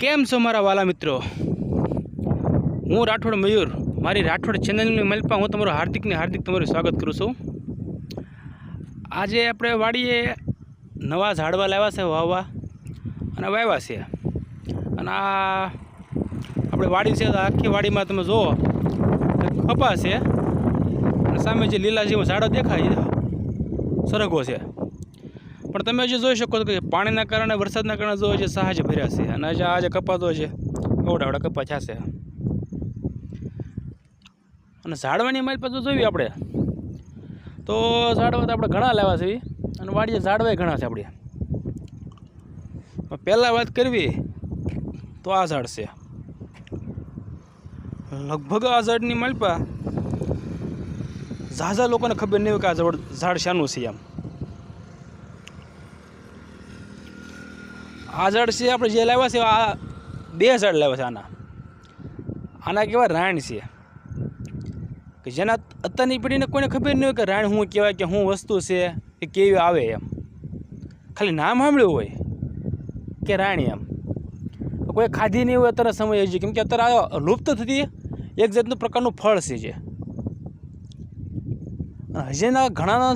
કેમ છો મારા વાલા મિત્રો? હું રાઠોડ મયુર, મારી રાઠોડ ચેનલની મલપા હું તમારું હાર્દિકને હાર્દિક તમારું સ્વાગત કરું છું. આજે આપણે વાડીએ નવા ઝાડવા લાવ્યા છે, વાવવા. અને વાવ્યા છે. અને આ આપણે વાડી છે, તો આખી વાડીમાં તમે જુઓ તો છે. અને સામે જે લીલા જેવો ઝાડો દેખાય સરગો છે. પણ તમે જે જોઈ શકો કે પાણીના કારણે, વરસાદના કારણે જો જે સહાજ ભર્યા છે. અને આ જે કપાતો છે એવડા કપા થશે અને ઝાડવાની મારી પાસે જોઈએ આપણે. તો ઝાડવા તો આપણે ઘણા લાવ્યા છે. અને વાડીએ ઝાડવાય ઘણા છે આપણે. પહેલાં વાત કરવી, તો આ ઝાડ છે. લગભગ આ ઝાડની માલપા ઝાઝા લોકોને ખબર નહીં હોય કે આ ઝાડ ઝાડ શાનું છે એમ. આ ઝાડ છે આપણે જે લાવ્યા છે, આ બે ઝાડ લાવ્યા છે આના. આના કહેવાય રાણ છે. કે જેના અત્યારની પેઢીને કોઈને ખબર નહીં હોય કે રાણ શું કહેવાય કે શું વસ્તુ છે, એ કેવી આવે એમ. ખાલી નામ સાંભળ્યું હોય કે રાણી એમ. કોઈ ખાધી નહીં હોય અત્યારે સમય હજી. કેમ કે અત્યારે આ લુપ્ત થતી એક જાતનું પ્રકારનું ફળ છે જે. હજીના ઘણાના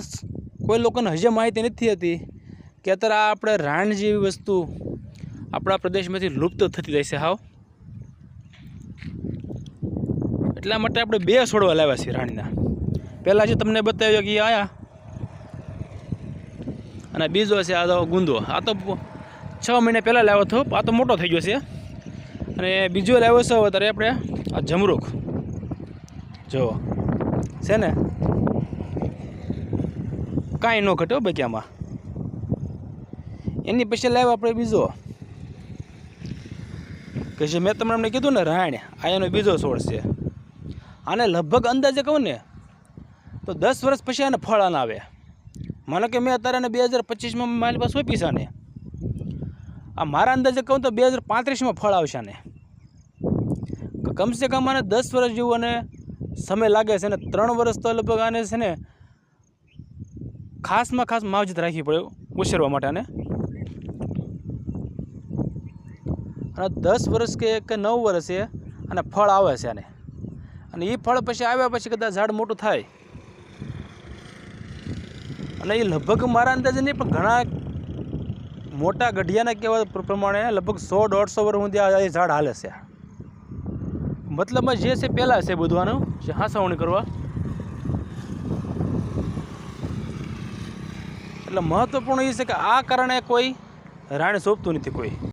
કોઈ લોકોને હજી માહિતી નથી હતી કે અત્યારે આ આપણે રાણ જેવી વસ્તુ આપણા પ્રદેશમાંથી લુપ્ત થતી જાય છે, હાવ. એટલા માટે આપણે બે છોડવા લાવ્યા છીએ રાણીના. પહેલાં જે તમને બતાવ્યો કે આયા. અને બીજો છે આ તો ગુંદો. આ તો છ મહિના પહેલાં લાવ્યો હતો આ તો મોટો થઈ ગયો છે. અને બીજો લાવ્યો છે અત્યારે આપણે આ જમરૂખ. જો છે ને? કાંઈ ન ઘટ્યો બાકી આમાં એની પછી લાવ્યો આપણે બીજો. કે જે મેં તમને એમને કીધું ને રાણ આ એનો બીજો છોડ છે. આને લગભગ અંદાજે કહું ને, તો દસ વર્ષ પછી આને ફળ આના આવે. માનો કે મેં અત્યારે બે હજાર પચીસમાં મારી પાસે સોંપી છે આ મારા અંદાજે કહું તો બે હજાર પાંત્રીસમાં ફળ આવશે આને. કમસે કમ આને દસ વર્ષ જેવું અને સમય લાગે છે અને ત્રણ વર્ષ તો લગભગ આને છે ને ખાસમાં ખાસ માવજત રાખવી પડે ઉછેરવા માટે આને. અને દસ વર્ષ કે કે નવ વર્ષે અને ફળ આવે છે આને. અને એ ફળ પછી આવ્યા પછી કદાચ ઝાડ મોટું થાય. અને એ લગભગ મારા અંદાજે નહીં, પણ ઘણા મોટા ગઢિયાના કહેવા પ્રમાણે લગભગ સો, દોઢસો વર્ષ સુધી આ એ ઝાડ હાલે છે. મતલબમાં જે છે પહેલાં છે બધવાનું જે હાંસવણી કરવા. એટલે મહત્ત્વપૂર્ણ એ છે કે આ કારણે કોઈ રાણી સોંપતું નથી કોઈ.